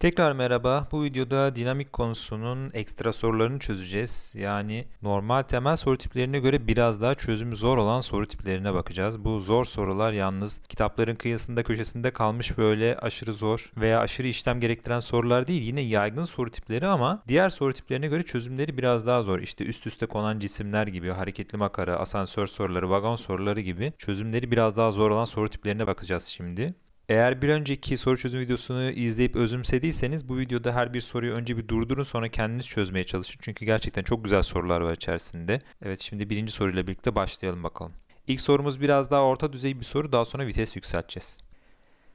Tekrar merhaba. Bu videoda dinamik konusunun ekstra sorularını çözeceğiz. Yani normal temel soru tiplerine göre biraz daha çözümü zor olan soru tiplerine bakacağız. Bu zor sorular yalnız kitapların kıyısında köşesinde kalmış böyle aşırı zor veya aşırı işlem gerektiren sorular değil. Yine yaygın soru tipleri ama diğer soru tiplerine göre çözümleri biraz daha zor. İşte üst üste konan cisimler gibi, hareketli makara, asansör soruları, vagon soruları gibi çözümleri biraz daha zor olan soru tiplerine bakacağız şimdi. Eğer bir önceki soru çözüm videosunu izleyip özümsediyseniz bu videoda her bir soruyu önce bir durdurun sonra kendiniz çözmeye çalışın. Çünkü gerçekten çok güzel sorular var içerisinde. Evet şimdi birinci soruyla birlikte başlayalım bakalım. İlk sorumuz biraz daha orta düzey bir soru daha sonra vites yükselteceğiz.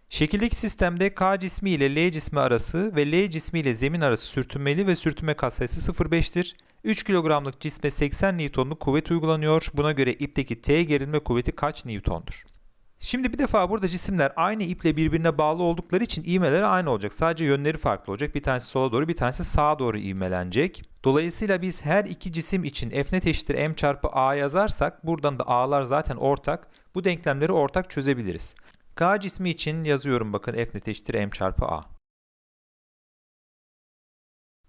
Şekildeki sistemde K cismi ile L cismi arası ve L cismi ile zemin arası sürtünmeli ve sürtünme katsayısı 0,5'tir. 3 kilogramlık cisme 80 Newton'luk kuvvet uygulanıyor. Buna göre ipteki T gerilme kuvveti kaç Newton'dur? Şimdi bir defa burada cisimler aynı iple birbirine bağlı oldukları için ivmeleri aynı olacak. Sadece yönleri farklı olacak. Bir tanesi sola doğru, bir tanesi sağa doğru ivmelenecek. Dolayısıyla biz her iki cisim için F net eşittir M çarpı A yazarsak buradan da A'lar zaten ortak. Bu denklemleri ortak çözebiliriz. K cismi için yazıyorum bakın F net eşittir M çarpı A.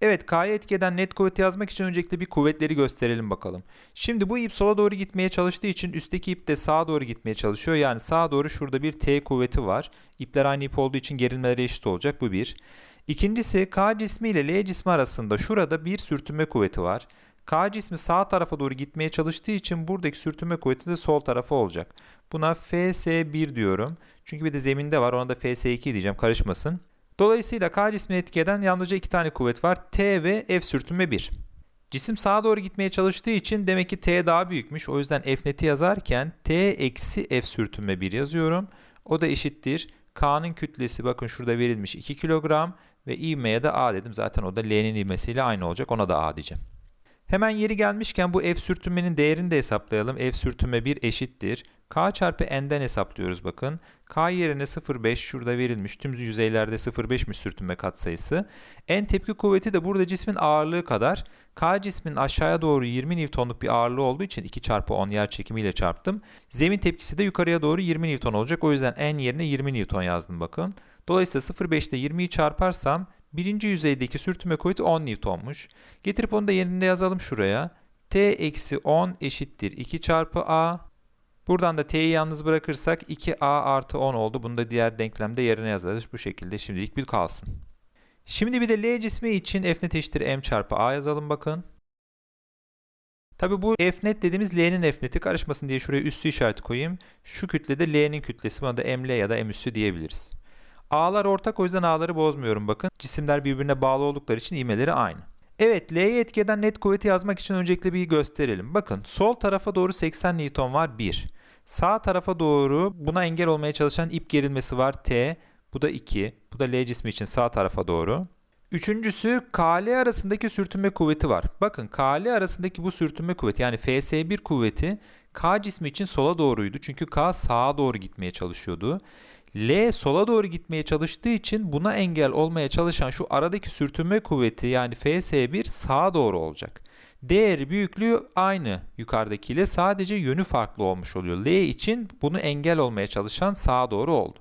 Evet K'ya etki net kuvveti yazmak için öncelikle bir kuvvetleri gösterelim bakalım. Şimdi bu ip sola doğru gitmeye çalıştığı için üstteki ip de sağa doğru gitmeye çalışıyor. Yani sağa doğru şurada bir T kuvveti var. İpler aynı ip olduğu için gerilmeleri eşit olacak. Bu bir. İkincisi K cismi ile L cismi arasında şurada bir sürtünme kuvveti var. K cismi sağ tarafa doğru gitmeye çalıştığı için buradaki sürtünme kuvveti de sol tarafa olacak. Buna FS1 diyorum. Çünkü bir de zeminde var ona da FS2 diyeceğim karışmasın. Dolayısıyla K cismini etki eden yalnızca iki tane kuvvet var. T ve F sürtünme 1. Cisim sağa doğru gitmeye çalıştığı için demek ki T daha büyükmüş. O yüzden F neti yazarken T eksi F sürtünme 1 yazıyorum. O da eşittir. K'nın kütlesi bakın şurada verilmiş 2 kilogram ve ivmeye de A dedim. Zaten o da L'nin ivmesiyle aynı olacak. Ona da A diyeceğim. Hemen yeri gelmişken bu F sürtünmenin değerini de hesaplayalım. F sürtünme 1 eşittir. K çarpı N'den hesaplıyoruz bakın. K yerine 0,5 şurada verilmiş. Tüm yüzeylerde 0,5'miş sürtünme katsayısı. N tepki kuvveti de burada cismin ağırlığı kadar. K cismin aşağıya doğru 20 Newton'luk bir ağırlığı olduğu için 2 çarpı 10 yer çekimiyle çarptım. Zemin tepkisi de yukarıya doğru 20 Newton olacak. O yüzden N yerine 20 Newton yazdım bakın. Dolayısıyla 0,5 ile 20'yi çarparsam birinci yüzeydeki sürtünme kuvveti 10 Newton'muş. Getirip onu da yerinde yazalım şuraya. T eksi 10 eşittir 2 çarpı A Buradan da t'yi yalnız bırakırsak 2a artı 10 oldu. Bunu da diğer denklemde yerine yazarız. Bu şekilde şimdilik bir kalsın. Şimdi bir de L cismi için F net eşittir M çarpı A yazalım bakın. Tabi bu F net dediğimiz L'nin F neti karışmasın diye şuraya üstü işareti koyayım. Şu kütlede L'nin kütlesi buna da ML ya da M üssü diyebiliriz. A'lar ortak o yüzden A'ları bozmuyorum bakın. Cisimler birbirine bağlı oldukları için ivmeleri aynı. Evet, L'ye etki eden net kuvveti yazmak için öncelikle bir gösterelim. Bakın, sol tarafa doğru 80 Newton var 1. Sağ tarafa doğru buna engel olmaya çalışan ip gerilmesi var T. Bu da 2. Bu da L cismi için sağ tarafa doğru. Üçüncüsü KL arasındaki sürtünme kuvveti var. Bakın KL arasındaki bu sürtünme kuvveti yani FS1 kuvveti K cismi için sola doğruydu. Çünkü K sağa doğru gitmeye çalışıyordu. L sola doğru gitmeye çalıştığı için buna engel olmaya çalışan şu aradaki sürtünme kuvveti yani FS1 sağa doğru olacak. Değeri büyüklüğü aynı yukarıdakiyle sadece yönü farklı olmuş oluyor. L için bunu engel olmaya çalışan sağa doğru oldu.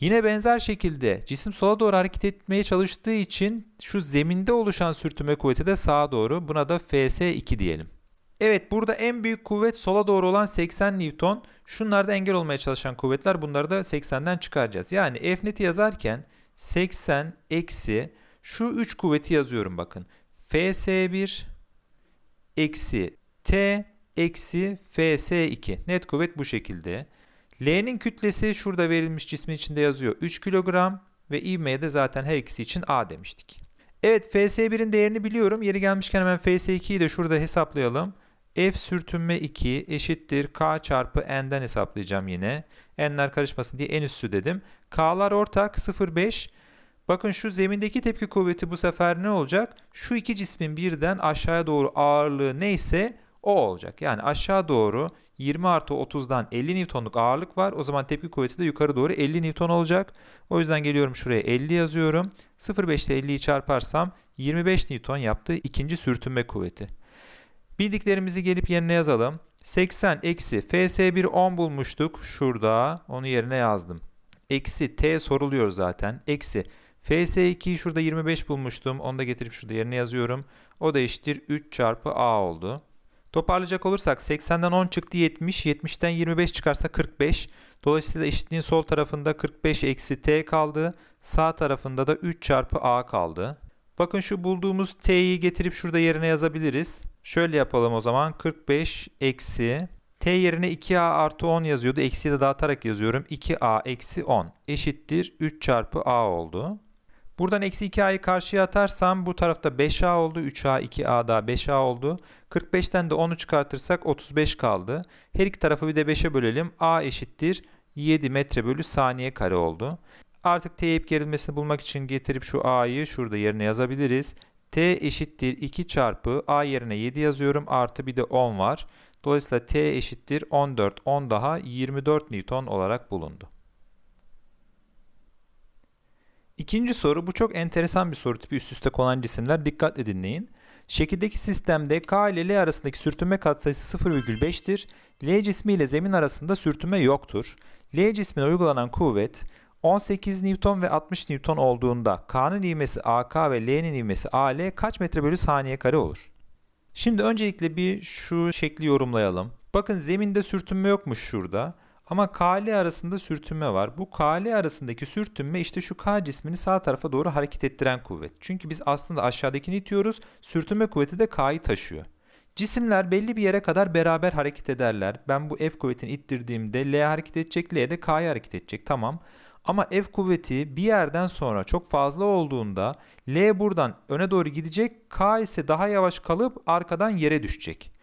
Yine benzer şekilde cisim sola doğru hareket etmeye çalıştığı için şu zeminde oluşan sürtünme kuvveti de sağa doğru. Buna da FS2 diyelim. Evet burada en büyük kuvvet sola doğru olan 80 Newton. Şunlar da engel olmaya çalışan kuvvetler. Bunları da 80'den çıkaracağız. Yani F neti yazarken 80 eksi şu 3 kuvveti yazıyorum bakın. FS1 eksi T eksi FS2. Net kuvvet bu şekilde. L'nin kütlesi şurada verilmiş cismin içinde yazıyor. 3 kilogram ve ivmeye de zaten her ikisi için A demiştik. Evet FS1'in değerini biliyorum. Yeri gelmişken hemen FS2'yi de şurada hesaplayalım. F sürtünme 2 eşittir K çarpı N'den hesaplayacağım yine. N'ler karışmasın diye en üstü dedim. K'lar ortak 0,5. Bakın şu zemindeki tepki kuvveti bu sefer ne olacak? Şu iki cismin birden aşağıya doğru ağırlığı neyse o olacak. Yani aşağı doğru 20 artı 30'dan 50 Newton'luk ağırlık var. O zaman tepki kuvveti de yukarı doğru 50 Newton olacak. O yüzden geliyorum şuraya 50 yazıyorum. 0,5 ile 50'yi çarparsam 25 Newton yaptı ikinci sürtünme kuvveti. Bildiklerimizi gelip yerine yazalım. 80 eksi FS1 10 bulmuştuk. Şurada onu yerine yazdım. Eksi T soruluyor zaten. Eksi FS2'yi şurada 25 bulmuştum. Onu da getirip şurada yerine yazıyorum. O da eşittir 3 çarpı A oldu. Toparlayacak olursak 80'den 10 çıktı 70. 70'ten 25 çıkarsa 45. Dolayısıyla eşitliğin sol tarafında 45 eksi T kaldı. Sağ tarafında da 3 çarpı A kaldı. Bakın şu bulduğumuz T'yi getirip şurada yerine yazabiliriz. Şöyle yapalım o zaman. 45 eksi T yerine 2A artı 10 yazıyordu. Eksiyi de dağıtarak yazıyorum. 2A eksi 10 eşittir 3 çarpı A oldu. Buradan eksi 2A'yı karşıya atarsam bu tarafta 5A oldu. 3A 2A daha 5A oldu. 45'ten de 10'u çıkartırsak 35 kaldı. Her iki tarafı bir de 5'e bölelim. A eşittir 7 metre bölü saniye kare oldu. Artık T ip gerilmesini bulmak için getirip şu A'yı şurada yerine yazabiliriz. T eşittir 2 çarpı A yerine 7 yazıyorum. Artı bir de 10 var. Dolayısıyla T eşittir 14. 10 daha 24 Newton olarak bulundu. İkinci soru bu çok enteresan bir soru tipi üst üste konan cisimler. Dikkatle dinleyin. Şekildeki sistemde K ile L arasındaki sürtünme katsayısı 0,5'tir. L cismi ile zemin arasında sürtünme yoktur. L cismine uygulanan kuvvet 18 Newton ve 60 Newton olduğunda K'nın ivmesi AK ve L'nin ivmesi AL kaç metre bölü saniye kare olur? Şimdi öncelikle bir şu şekli yorumlayalım. Bakın zeminde sürtünme yokmuş şurada. Ama KL arasında sürtünme var. Bu KL arasındaki sürtünme işte şu K cismini sağ tarafa doğru hareket ettiren kuvvet. Çünkü biz aslında aşağıdakini itiyoruz. Sürtünme kuvveti de K'yı taşıyor. Cisimler belli bir yere kadar beraber hareket ederler. Ben bu F kuvvetini ittirdiğimde L hareket edecek, L de K'ya hareket edecek. Tamam. Ama F kuvveti bir yerden sonra çok fazla olduğunda L buradan öne doğru gidecek, K ise daha yavaş kalıp arkadan yere düşecek.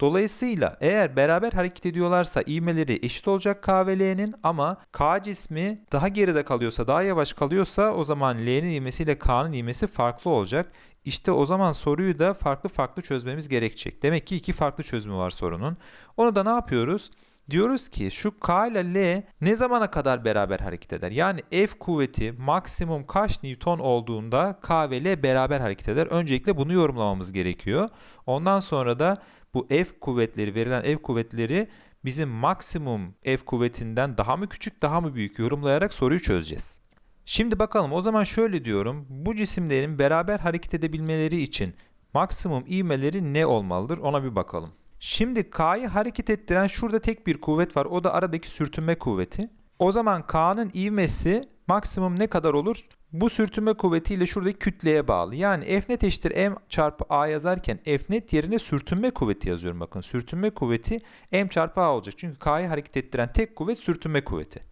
Dolayısıyla eğer beraber hareket ediyorlarsa ivmeleri eşit olacak K ve L'nin ama K cismi daha geride kalıyorsa, daha yavaş kalıyorsa o zaman L'nin ivmesiyle K'nın ivmesi farklı olacak. İşte o zaman soruyu da farklı farklı çözmemiz gerekecek. Demek ki iki farklı çözümü var sorunun. Onu da ne yapıyoruz? Diyoruz ki şu K ile L ne zamana kadar beraber hareket eder? Yani F kuvveti maksimum kaç Newton olduğunda K ve L beraber hareket eder? Öncelikle bunu yorumlamamız gerekiyor. Ondan sonra da bu F kuvvetleri verilen F kuvvetleri bizim maksimum F kuvvetinden daha mı küçük daha mı büyük yorumlayarak soruyu çözeceğiz. Şimdi bakalım o zaman şöyle diyorum. Bu cisimlerin beraber hareket edebilmeleri için maksimum ivmeleri ne olmalıdır ona bir bakalım. Şimdi K'yı hareket ettiren şurada tek bir kuvvet var. O da aradaki sürtünme kuvveti. O zaman K'nın ivmesi maksimum ne kadar olur? Bu sürtünme kuvvetiyle şuradaki kütleye bağlı. Yani F net eşittir M çarpı A yazarken F net yerine sürtünme kuvveti yazıyorum. Bakın sürtünme kuvveti M çarpı A olacak. Çünkü K'yı hareket ettiren tek kuvvet sürtünme kuvveti.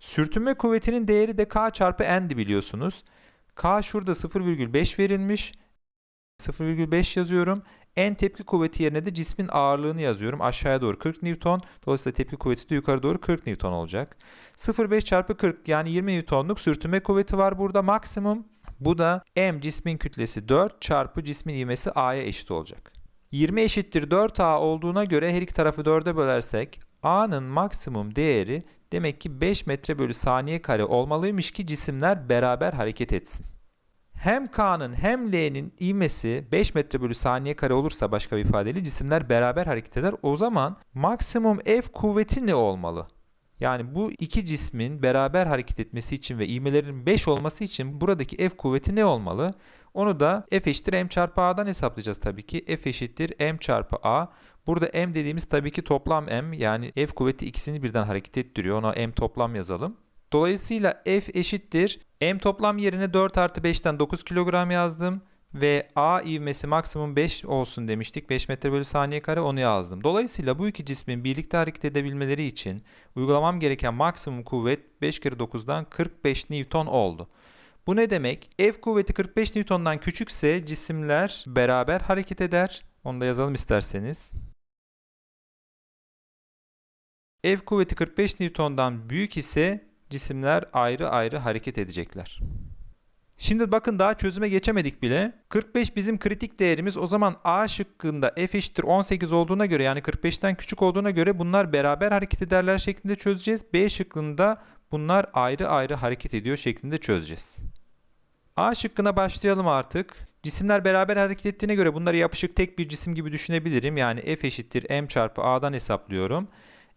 Sürtünme kuvvetinin değeri de K çarpı N'di biliyorsunuz. K şurada 0,5 verilmiş. 0,5 yazıyorum. En tepki kuvveti yerine de cismin ağırlığını yazıyorum. Aşağıya doğru 40 Newton. Dolayısıyla tepki kuvveti de yukarı doğru 40 Newton olacak. 0,5 çarpı 40 yani 20 Newtonluk sürtünme kuvveti var burada maksimum. Bu da M cismin kütlesi 4 çarpı cismin ivmesi A'ya eşit olacak. 20 eşittir 4A olduğuna göre her iki tarafı 4'e bölersek A'nın maksimum değeri demek ki 5 metre bölü saniye kare olmalıymış ki cisimler beraber hareket etsin hem K'nın hem L'nin ivmesi 5 metre bölü saniye kare olursa başka bir ifadeyle cisimler beraber hareket eder. O zaman maksimum F kuvveti ne olmalı? Yani bu iki cismin beraber hareket etmesi için ve ivmelerin 5 olması için buradaki F kuvveti ne olmalı? Onu da F eşittir M çarpı A'dan hesaplayacağız tabii ki. F eşittir M çarpı A. Burada M dediğimiz tabii ki toplam M. Yani F kuvveti ikisini birden hareket ettiriyor. Ona M toplam yazalım. Dolayısıyla F eşittir. M toplam yerine 4 artı 5'ten 9 kilogram yazdım. Ve A ivmesi maksimum 5 olsun demiştik. 5 metre bölü saniye kare onu yazdım. Dolayısıyla bu iki cismin birlikte hareket edebilmeleri için uygulamam gereken maksimum kuvvet 5 kere 9'dan 45 Newton oldu. Bu ne demek? F kuvveti 45 Newton'dan küçükse cisimler beraber hareket eder. Onu da yazalım isterseniz. F kuvveti 45 Newton'dan büyük ise cisimler ayrı ayrı hareket edecekler. Şimdi bakın daha çözüme geçemedik bile. 45 bizim kritik değerimiz. O zaman A şıkkında f eşittir 18 olduğuna göre yani 45'ten küçük olduğuna göre bunlar beraber hareket ederler şeklinde çözeceğiz. B şıkkında bunlar ayrı ayrı hareket ediyor şeklinde çözeceğiz. A şıkkına başlayalım artık. Cisimler beraber hareket ettiğine göre bunları yapışık tek bir cisim gibi düşünebilirim. Yani f eşittir m çarpı a'dan hesaplıyorum.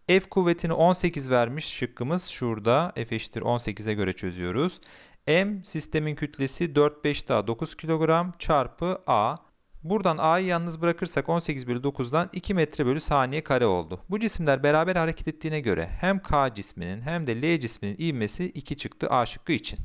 F kuvvetini 18 vermiş şıkkımız şurada. F eşittir 18'e göre çözüyoruz. M sistemin kütlesi 4, 5 daha 9 kilogram çarpı A. Buradan A'yı yalnız bırakırsak 18 bölü 9'dan 2 metre bölü saniye kare oldu. Bu cisimler beraber hareket ettiğine göre hem K cisminin hem de L cisminin ivmesi 2 çıktı A şıkkı için.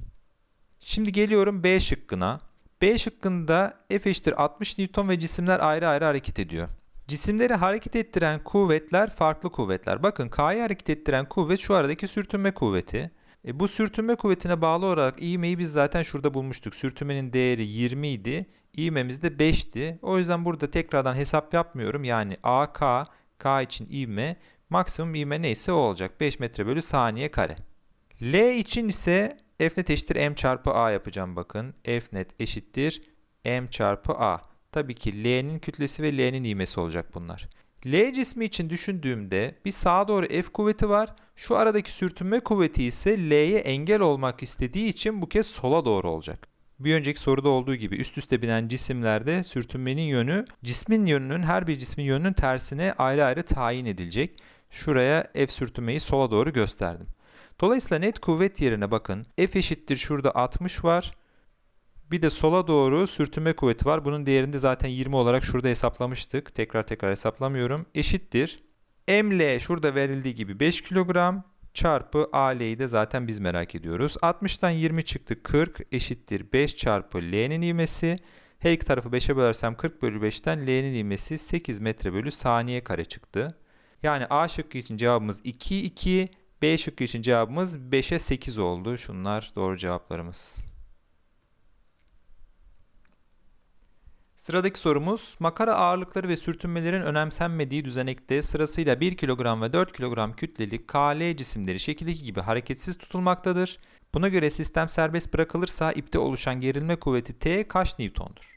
Şimdi geliyorum B şıkkına. B şıkkında F eşittir 60 Newton ve cisimler ayrı ayrı hareket ediyor. Cisimleri hareket ettiren kuvvetler farklı kuvvetler. Bakın K'yı hareket ettiren kuvvet şu aradaki sürtünme kuvveti. E, bu sürtünme kuvvetine bağlı olarak ivmeyi biz zaten şurada bulmuştuk. Sürtünmenin değeri 20 idi. İvmemiz de 5'ti. O yüzden burada tekrardan hesap yapmıyorum. Yani AK, K için ivme, maksimum ivme neyse o olacak. 5 metre bölü saniye kare. L için ise F net eşittir M çarpı A yapacağım bakın. F net eşittir M çarpı A. Tabii ki L'nin kütlesi ve L'nin ivmesi olacak bunlar. L cismi için düşündüğümde bir sağa doğru F kuvveti var. Şu aradaki sürtünme kuvveti ise L'ye engel olmak istediği için bu kez sola doğru olacak. Bir önceki soruda olduğu gibi üst üste binen cisimlerde sürtünmenin yönü cismin yönünün her bir cismin yönünün tersine ayrı ayrı tayin edilecek. Şuraya F sürtünmeyi sola doğru gösterdim. Dolayısıyla net kuvvet yerine bakın. F eşittir şurada 60 var. Bir de sola doğru sürtünme kuvveti var. Bunun değerini de zaten 20 olarak şurada hesaplamıştık. Tekrar tekrar hesaplamıyorum. Eşittir. ML şurada verildiği gibi 5 kilogram çarpı AL'yi de zaten biz merak ediyoruz. 60'tan 20 çıktı 40 eşittir 5 çarpı L'nin ivmesi. Her iki tarafı 5'e bölersem 40 bölü 5'ten L'nin ivmesi 8 metre bölü saniye kare çıktı. Yani A şıkkı için cevabımız 2, 2. B şıkkı için cevabımız 5'e 8 oldu. Şunlar doğru cevaplarımız. Sıradaki sorumuz makara ağırlıkları ve sürtünmelerin önemsenmediği düzenekte sırasıyla 1 kilogram ve 4 kilogram kütleli KL cisimleri şekildeki gibi hareketsiz tutulmaktadır. Buna göre sistem serbest bırakılırsa ipte oluşan gerilme kuvveti T kaç Newton'dur?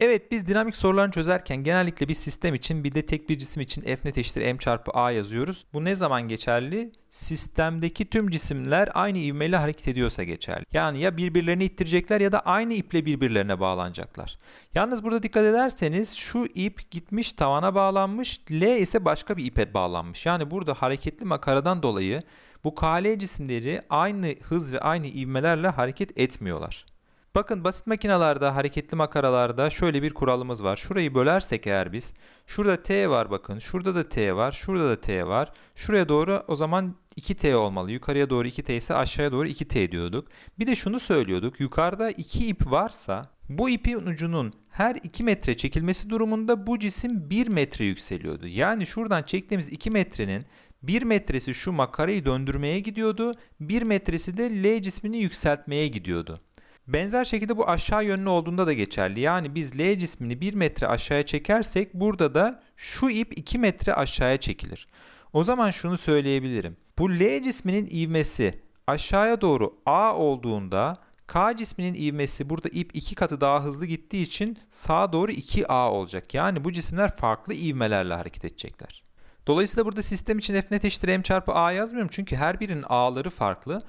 Evet biz dinamik sorularını çözerken genellikle bir sistem için bir de tek bir cisim için F net eşittir M çarpı A yazıyoruz. Bu ne zaman geçerli? Sistemdeki tüm cisimler aynı ivmeyle hareket ediyorsa geçerli. Yani ya birbirlerini ittirecekler ya da aynı iple birbirlerine bağlanacaklar. Yalnız burada dikkat ederseniz şu ip gitmiş tavana bağlanmış, L ise başka bir ipe bağlanmış. Yani burada hareketli makaradan dolayı bu KL cisimleri aynı hız ve aynı ivmelerle hareket etmiyorlar. Bakın basit makinalarda, hareketli makaralarda şöyle bir kuralımız var. Şurayı bölersek eğer biz, şurada T var bakın, şurada da T var, şurada da T var. Şuraya doğru o zaman 2T olmalı. Yukarıya doğru 2T ise aşağıya doğru 2T diyorduk. Bir de şunu söylüyorduk. Yukarıda 2 ip varsa bu ipin ucunun her 2 metre çekilmesi durumunda bu cisim 1 metre yükseliyordu. Yani şuradan çektiğimiz 2 metrenin 1 metresi şu makarayı döndürmeye gidiyordu. 1 metresi de L cismini yükseltmeye gidiyordu. Benzer şekilde bu aşağı yönlü olduğunda da geçerli. Yani biz L cismini 1 metre aşağıya çekersek burada da şu ip 2 metre aşağıya çekilir. O zaman şunu söyleyebilirim. Bu L cisminin ivmesi aşağıya doğru A olduğunda K cisminin ivmesi burada ip 2 katı daha hızlı gittiği için sağa doğru 2A olacak. Yani bu cisimler farklı ivmelerle hareket edecekler. Dolayısıyla burada sistem için F net eşittir M çarpı A yazmıyorum. Çünkü her birinin A'ları farklı.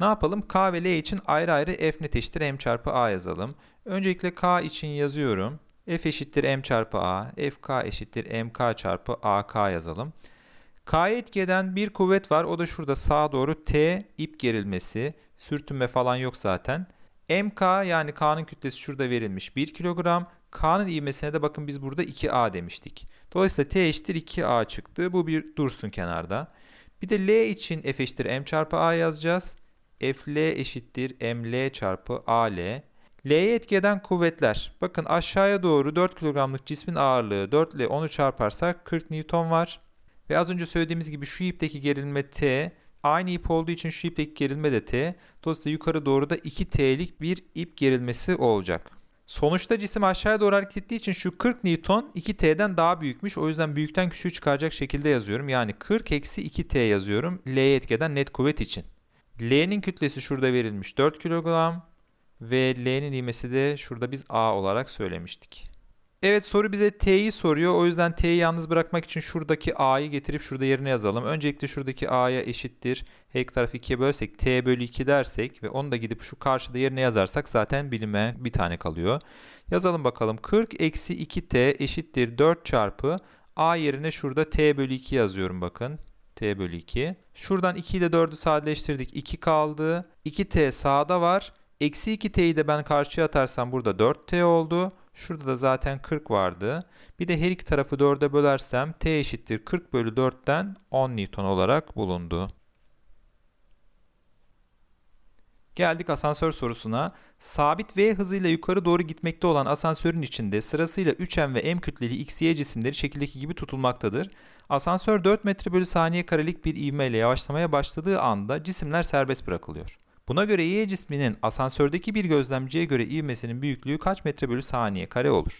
Ne yapalım? K ve L için ayrı ayrı F net eşittir M çarpı A yazalım. Öncelikle K için yazıyorum. F eşittir M çarpı A. FK eşittir MK çarpı AK yazalım. K'ya etki eden bir kuvvet var. O da şurada sağa doğru T ip gerilmesi. Sürtünme falan yok zaten. MK yani K'nın kütlesi şurada verilmiş 1 kilogram. K'nın ivmesine de bakın biz burada 2A demiştik. Dolayısıyla T eşittir 2A çıktı. Bu bir dursun kenarda. Bir de L için F eşittir M çarpı A yazacağız. FL eşittir ML çarpı AL. L'ye etki eden kuvvetler. Bakın aşağıya doğru 4 kilogramlık cismin ağırlığı 4 ile 10'u çarparsak 40 Newton var. Ve az önce söylediğimiz gibi şu ipteki gerilme T. Aynı ip olduğu için şu ipteki gerilme de T. Dolayısıyla yukarı doğru da 2T'lik bir ip gerilmesi olacak. Sonuçta cisim aşağıya doğru hareket ettiği için şu 40 Newton 2T'den daha büyükmüş. O yüzden büyükten küçüğü çıkaracak şekilde yazıyorum. Yani 40 eksi 2T yazıyorum. L'ye etkeden net kuvvet için. L'nin kütlesi şurada verilmiş 4 kilogram ve L'nin ivmesi de şurada biz A olarak söylemiştik. Evet soru bize T'yi soruyor. O yüzden T'yi yalnız bırakmak için şuradaki A'yı getirip şurada yerine yazalım. Öncelikle şuradaki A'ya eşittir. Her iki tarafı 2'ye bölsek T bölü 2 dersek ve onu da gidip şu karşıda yerine yazarsak zaten bilime bir tane kalıyor. Yazalım bakalım. 40 eksi 2T eşittir 4 çarpı A yerine şurada T bölü 2 yazıyorum bakın t bölü 2. Şuradan 2 ile 4'ü sadeleştirdik. 2 kaldı. 2t sağda var. Eksi 2t'yi de ben karşıya atarsam burada 4t oldu. Şurada da zaten 40 vardı. Bir de her iki tarafı 4'e bölersem t eşittir 40 bölü 4'ten 10 Newton olarak bulundu. Geldik asansör sorusuna. Sabit v hızıyla yukarı doğru gitmekte olan asansörün içinde sırasıyla 3m ve m kütleli x, y cisimleri şekildeki gibi tutulmaktadır. Asansör 4 metre bölü saniye karelik bir ivmeyle yavaşlamaya başladığı anda cisimler serbest bırakılıyor. Buna göre y cisminin asansördeki bir gözlemciye göre ivmesinin büyüklüğü kaç metre bölü saniye kare olur?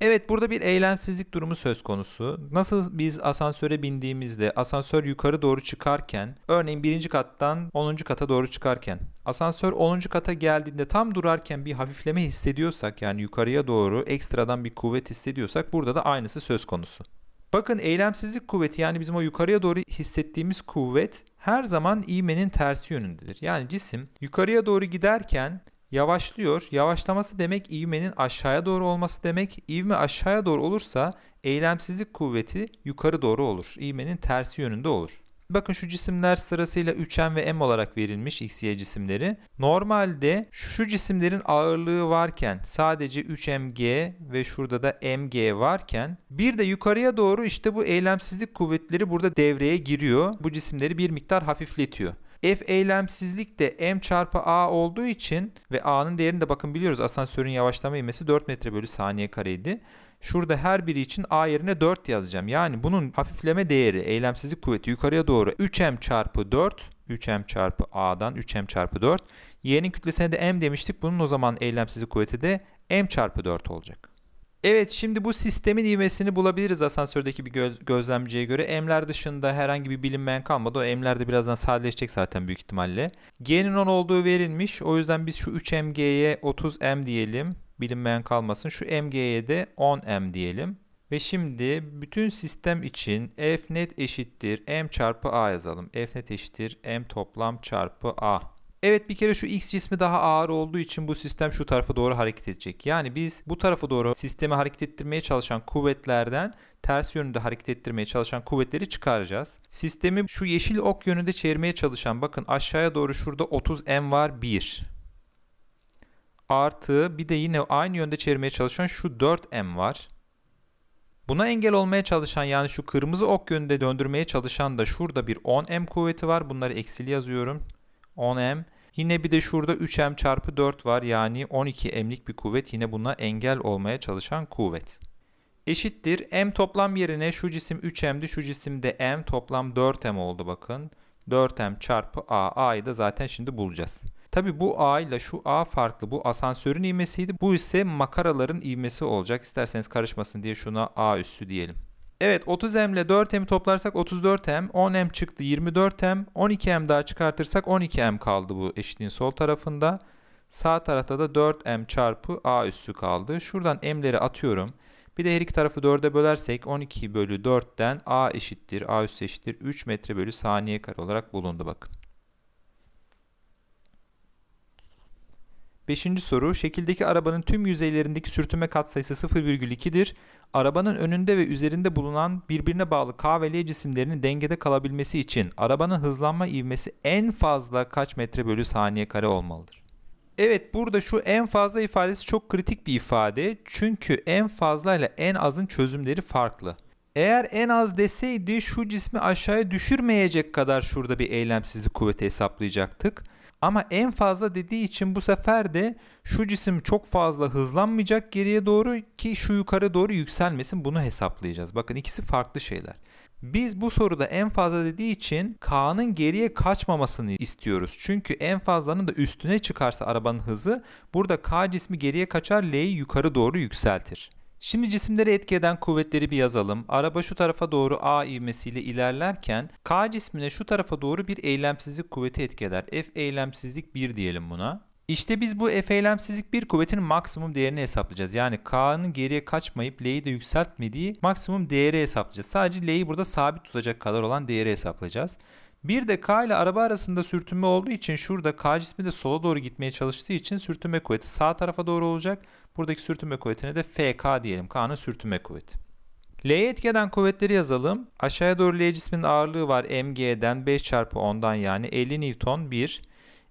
Evet burada bir eylemsizlik durumu söz konusu. Nasıl biz asansöre bindiğimizde asansör yukarı doğru çıkarken örneğin birinci kattan 10. kata doğru çıkarken asansör 10. kata geldiğinde tam durarken bir hafifleme hissediyorsak yani yukarıya doğru ekstradan bir kuvvet hissediyorsak burada da aynısı söz konusu. Bakın eylemsizlik kuvveti yani bizim o yukarıya doğru hissettiğimiz kuvvet her zaman ivmenin tersi yönündedir. Yani cisim yukarıya doğru giderken yavaşlıyor. Yavaşlaması demek ivmenin aşağıya doğru olması demek. İvme aşağıya doğru olursa eylemsizlik kuvveti yukarı doğru olur. İvmenin tersi yönünde olur. Bakın şu cisimler sırasıyla 3m ve m olarak verilmiş x, y cisimleri. Normalde şu cisimlerin ağırlığı varken sadece 3mg ve şurada da mg varken bir de yukarıya doğru işte bu eylemsizlik kuvvetleri burada devreye giriyor. Bu cisimleri bir miktar hafifletiyor. F eylemsizlik de m çarpı a olduğu için ve a'nın değerini de bakın biliyoruz asansörün yavaşlama ivmesi 4 metre bölü saniye kareydi. Şurada her biri için a yerine 4 yazacağım. Yani bunun hafifleme değeri eylemsizlik kuvveti yukarıya doğru 3m çarpı 4 3m çarpı a'dan 3m çarpı 4. Y'nin kütlesine de m demiştik. Bunun o zaman eylemsizlik kuvveti de m çarpı 4 olacak. Evet şimdi bu sistemin ivmesini bulabiliriz asansördeki bir göz, gözlemciye göre. M'ler dışında herhangi bir bilinmeyen kalmadı. O M'ler de birazdan sadeleşecek zaten büyük ihtimalle. G'nin 10 olduğu verilmiş. O yüzden biz şu 3MG'ye 30M diyelim. Bilinmeyen kalmasın. Şu MG'ye de 10M diyelim. Ve şimdi bütün sistem için F net eşittir M çarpı A yazalım. F net eşittir M toplam çarpı A. Evet bir kere şu x cismi daha ağır olduğu için bu sistem şu tarafa doğru hareket edecek. Yani biz bu tarafa doğru sistemi hareket ettirmeye çalışan kuvvetlerden ters yönünde hareket ettirmeye çalışan kuvvetleri çıkaracağız. Sistemi şu yeşil ok yönünde çevirmeye çalışan bakın aşağıya doğru şurada 30M var 1. Artı bir de yine aynı yönde çevirmeye çalışan şu 4M var. Buna engel olmaya çalışan yani şu kırmızı ok yönünde döndürmeye çalışan da şurada bir 10M kuvveti var. Bunları eksili yazıyorum. 10M. Yine bir de şurada 3M çarpı 4 var. Yani 12M'lik bir kuvvet. Yine buna engel olmaya çalışan kuvvet. Eşittir. M toplam yerine şu cisim 3M'di. Şu cisim de M. Toplam 4M oldu bakın. 4M çarpı A. A'yı da zaten şimdi bulacağız. Tabi bu A ile şu A farklı. Bu asansörün ivmesiydi. Bu ise makaraların ivmesi olacak. İsterseniz karışmasın diye şuna A üssü diyelim. Evet 30M ile 4M'i toplarsak 34M, 10M çıktı 24M, 12M daha çıkartırsak 12M kaldı bu eşitliğin sol tarafında. Sağ tarafta da 4M çarpı A üssü kaldı. Şuradan M'leri atıyorum. Bir de her iki tarafı 4'e bölersek 12 bölü 4'ten A eşittir, A üssü eşittir 3 metre bölü saniye kare olarak bulundu bakın. Beşinci soru, şekildeki arabanın tüm yüzeylerindeki sürtünme katsayısı 0,2'dir. Arabanın önünde ve üzerinde bulunan birbirine bağlı K ve L cisimlerinin dengede kalabilmesi için arabanın hızlanma ivmesi en fazla kaç metre bölü saniye kare olmalıdır? Evet burada şu en fazla ifadesi çok kritik bir ifade. Çünkü en fazla ile en azın çözümleri farklı. Eğer en az deseydi şu cismi aşağıya düşürmeyecek kadar şurada bir eylemsizlik kuvveti hesaplayacaktık. Ama en fazla dediği için bu sefer de şu cisim çok fazla hızlanmayacak geriye doğru ki şu yukarı doğru yükselmesin bunu hesaplayacağız. Bakın ikisi farklı şeyler. Biz bu soruda en fazla dediği için K'nın geriye kaçmamasını istiyoruz. Çünkü en fazlanın da üstüne çıkarsa arabanın hızı burada K cismi geriye kaçar L'yi yukarı doğru yükseltir. Şimdi cisimleri etki eden kuvvetleri bir yazalım. Araba şu tarafa doğru A ivmesiyle ilerlerken K cismine şu tarafa doğru bir eylemsizlik kuvveti etki eder. F eylemsizlik 1 diyelim buna. İşte biz bu F eylemsizlik 1 kuvvetinin maksimum değerini hesaplayacağız. Yani K'nın geriye kaçmayıp L'yi de yükseltmediği maksimum değeri hesaplayacağız. Sadece L'yi burada sabit tutacak kadar olan değeri hesaplayacağız. Bir de K ile araba arasında sürtünme olduğu için şurada K cismi de sola doğru gitmeye çalıştığı için sürtünme kuvveti sağ tarafa doğru olacak. Buradaki sürtünme kuvvetine de FK diyelim. K'nın sürtünme kuvveti. L'ye etkeden kuvvetleri yazalım. Aşağıya doğru L cisminin ağırlığı var mg'den 5 çarpı 10'dan yani 50 Newton 1.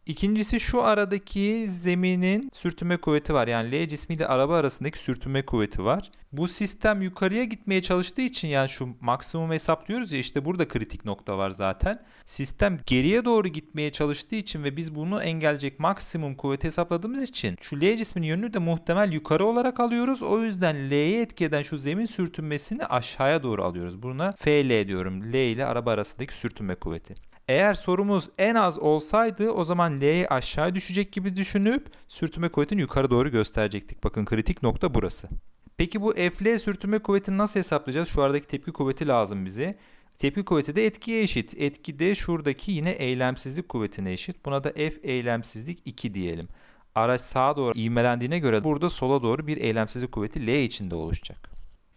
İkincisi şu aradaki zeminin sürtünme kuvveti var. Yani L cismiyle araba arasındaki sürtünme kuvveti var. Bu sistem yukarıya gitmeye çalıştığı için yani şu maksimum hesaplıyoruz ya işte burada kritik nokta var zaten. Sistem geriye doğru gitmeye çalıştığı için ve biz bunu engelleyecek maksimum kuvveti hesapladığımız için şu L cisminin yönünü de muhtemel yukarı olarak alıyoruz. O yüzden L'ye etki eden şu zemin sürtünmesini aşağıya doğru alıyoruz. Buna FL diyorum. L ile araba arasındaki sürtünme kuvveti. Eğer sorumuz en az olsaydı o zaman L'ye aşağı düşecek gibi düşünüp sürtünme kuvvetini yukarı doğru gösterecektik. Bakın kritik nokta burası. Peki bu FL sürtünme kuvvetini nasıl hesaplayacağız? Şu aradaki tepki kuvveti lazım bize. Tepki kuvveti de etkiye eşit. Etki de şuradaki yine eylemsizlik kuvvetine eşit. Buna da F eylemsizlik 2 diyelim. Araç sağa doğru ivmelendiğine göre burada sola doğru bir eylemsizlik kuvveti L içinde oluşacak.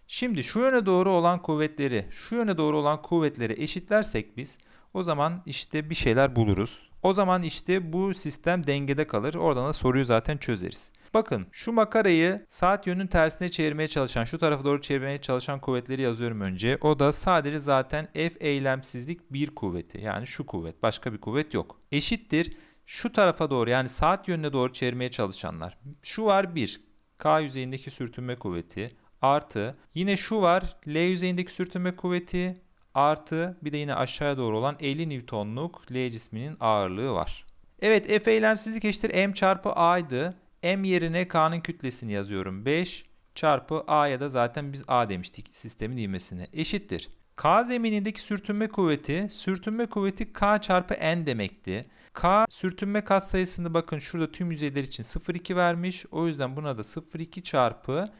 Şimdi şu yöne doğru olan kuvvetleri, şu yöne doğru olan kuvvetleri eşitlersek biz o zaman işte bir şeyler buluruz. O zaman işte bu sistem dengede kalır. Oradan da soruyu zaten çözeriz. Bakın şu makarayı saat yönünün tersine çevirmeye çalışan, şu tarafa doğru çevirmeye çalışan kuvvetleri yazıyorum önce. O da sadece zaten F eylemsizlik bir kuvveti. Yani şu kuvvet. Başka bir kuvvet yok. Eşittir şu tarafa doğru yani saat yönüne doğru çevirmeye çalışanlar. Şu var 1. K yüzeyindeki sürtünme kuvveti artı yine şu var L yüzeyindeki sürtünme kuvveti artı bir de yine aşağıya doğru olan 50 Newton'luk L cisminin ağırlığı var. Evet F eylemsizlik eşittir M çarpı A'ydı. M yerine K'nın kütlesini yazıyorum. 5 çarpı A'ya da zaten biz A demiştik sistemin ivmesine. Eşittir. K zeminindeki sürtünme kuvveti, sürtünme kuvveti K çarpı N demekti. K sürtünme katsayısını bakın şurada tüm yüzeyler için 0,2 vermiş. O yüzden buna da 0,2 çarpı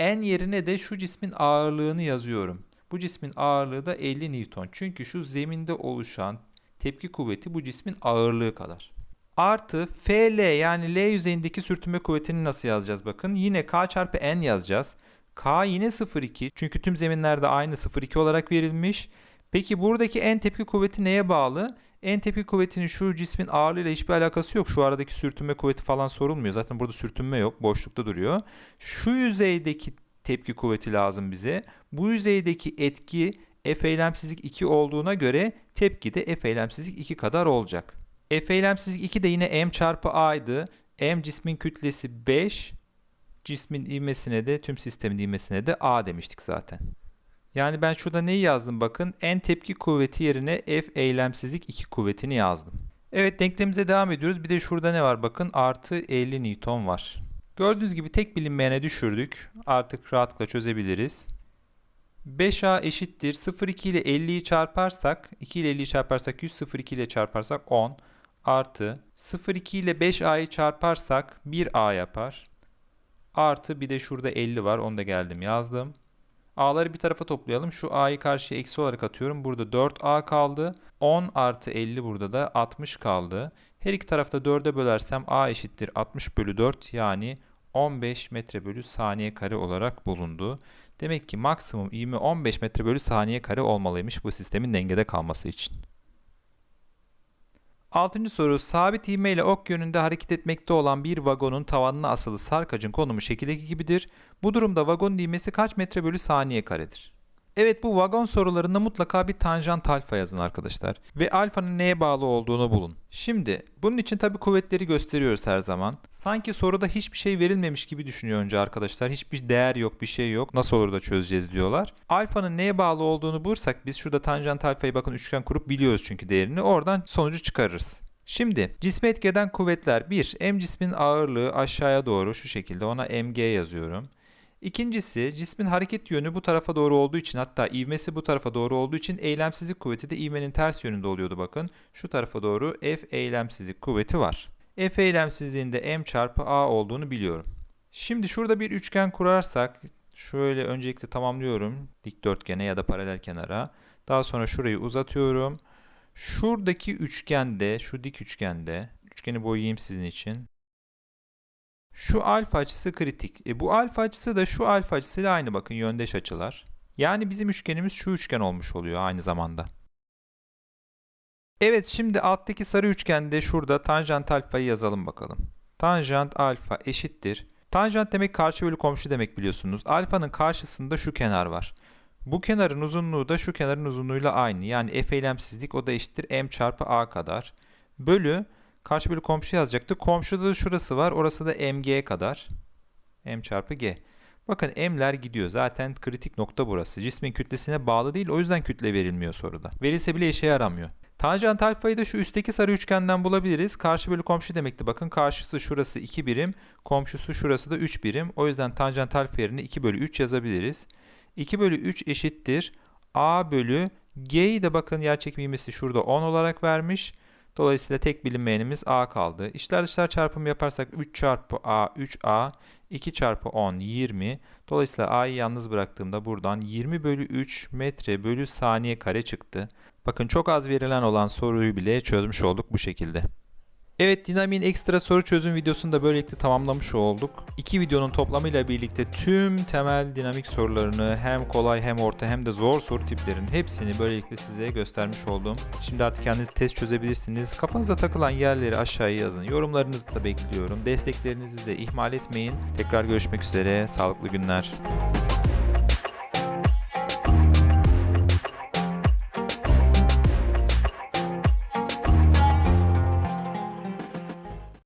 N yerine de şu cismin ağırlığını yazıyorum. Bu cismin ağırlığı da 50 Newton. Çünkü şu zeminde oluşan tepki kuvveti bu cismin ağırlığı kadar. Artı FL yani L yüzeyindeki sürtünme kuvvetini nasıl yazacağız bakın. Yine K çarpı N yazacağız. K yine 0,2 çünkü tüm zeminlerde aynı 0,2 olarak verilmiş. Peki buradaki N tepki kuvveti neye bağlı? N tepki kuvvetinin şu cismin ağırlığıyla hiçbir alakası yok. Şu aradaki sürtünme kuvveti falan sorulmuyor. Zaten burada sürtünme yok. Boşlukta duruyor. Şu yüzeydeki tepki kuvveti lazım bize. Bu yüzeydeki etki F eylemsizlik 2 olduğuna göre tepki de F eylemsizlik 2 kadar olacak. F eylemsizlik 2 de yine M çarpı A'ydı. M cismin kütlesi 5. Cismin ivmesine de tüm sistemin ivmesine de A demiştik zaten. Yani ben şurada neyi yazdım bakın. N tepki kuvveti yerine F eylemsizlik 2 kuvvetini yazdım. Evet denklemimize devam ediyoruz. Bir de şurada ne var bakın artı 50 Newton var. Gördüğünüz gibi tek bilinmeyene düşürdük. Artık rahatlıkla çözebiliriz. 5a eşittir 0,2 ile 50'yi çarparsak 2 ile 50'yi çarparsak 100 0,2 ile çarparsak 10 artı 0,2 ile 5a'yı çarparsak 1a yapar. Artı bir de şurada 50 var onu da geldim yazdım. A'ları bir tarafa toplayalım. Şu A'yı karşıya eksi olarak atıyorum. Burada 4A kaldı. 10 artı 50 burada da 60 kaldı. Her iki tarafta 4'e bölersem A eşittir 60 bölü 4 yani 15 metre bölü saniye kare olarak bulundu. Demek ki maksimum ivme 15 metre bölü saniye kare olmalıymış bu sistemin dengede kalması için. Altıncı soru sabit ivme ile ok yönünde hareket etmekte olan bir vagonun tavanına asılı sarkacın konumu şekildeki gibidir. Bu durumda vagonun ivmesi kaç metre bölü saniye karedir? Evet bu vagon sorularında mutlaka bir tanjant alfa yazın arkadaşlar. Ve alfanın neye bağlı olduğunu bulun. Şimdi bunun için tabi kuvvetleri gösteriyoruz her zaman. Sanki soruda hiçbir şey verilmemiş gibi düşünüyor önce arkadaşlar. Hiçbir değer yok bir şey yok. Nasıl olur da çözeceğiz diyorlar. Alfanın neye bağlı olduğunu bulursak biz şurada tanjant alfayı bakın üçgen kurup biliyoruz çünkü değerini. Oradan sonucu çıkarırız. Şimdi cisme etki eden kuvvetler 1. M cismin ağırlığı aşağıya doğru şu şekilde ona mg yazıyorum. İkincisi cismin hareket yönü bu tarafa doğru olduğu için hatta ivmesi bu tarafa doğru olduğu için eylemsizlik kuvveti de ivmenin ters yönünde oluyordu bakın. Şu tarafa doğru F eylemsizlik kuvveti var. F eylemsizliğinde M çarpı A olduğunu biliyorum. Şimdi şurada bir üçgen kurarsak şöyle öncelikle tamamlıyorum dikdörtgene ya da paralel kenara. Daha sonra şurayı uzatıyorum. Şuradaki üçgende, şu dik üçgende, üçgeni boyayayım sizin için. Şu alfa açısı kritik. E bu alfa açısı da şu alfa açısıyla aynı bakın yöndeş açılar. Yani bizim üçgenimiz şu üçgen olmuş oluyor aynı zamanda. Evet şimdi alttaki sarı üçgende şurada tanjant alfayı yazalım bakalım. Tanjant alfa eşittir. Tanjant demek karşı bölü komşu demek biliyorsunuz. Alfanın karşısında şu kenar var. Bu kenarın uzunluğu da şu kenarın uzunluğuyla aynı. Yani f eylemsizlik o da eşittir m çarpı a kadar. Bölü Karşı bölü komşu yazacaktı. Komşuda da şurası var. Orası da mg kadar. m çarpı g. Bakın m'ler gidiyor. Zaten kritik nokta burası. Cismin kütlesine bağlı değil. O yüzden kütle verilmiyor soruda. Verilse bile işe yaramıyor. Tanjant alfayı da şu üstteki sarı üçgenden bulabiliriz. Karşı bölü komşu demekti. Bakın karşısı şurası 2 birim. Komşusu şurası da 3 birim. O yüzden tanjant alfa yerine 2 bölü 3 yazabiliriz. 2 bölü 3 eşittir. A bölü G'yi de bakın yerçekim ivmesi şurada 10 olarak vermiş. Dolayısıyla tek bilinmeyenimiz A kaldı. İçler dışlar çarpımı yaparsak 3 çarpı A 3A 2 çarpı 10 20. Dolayısıyla A'yı yalnız bıraktığımda buradan 20 bölü 3 metre bölü saniye kare çıktı. Bakın çok az verilen olan soruyu bile çözmüş olduk bu şekilde. Evet dinamiğin ekstra soru çözüm videosunu da böylelikle tamamlamış olduk. İki videonun toplamıyla birlikte tüm temel dinamik sorularını hem kolay hem orta hem de zor soru tiplerinin hepsini böylelikle size göstermiş oldum. Şimdi artık kendiniz test çözebilirsiniz. Kafanıza takılan yerleri aşağıya yazın. Yorumlarınızı da bekliyorum. Desteklerinizi de ihmal etmeyin. Tekrar görüşmek üzere. Sağlıklı günler.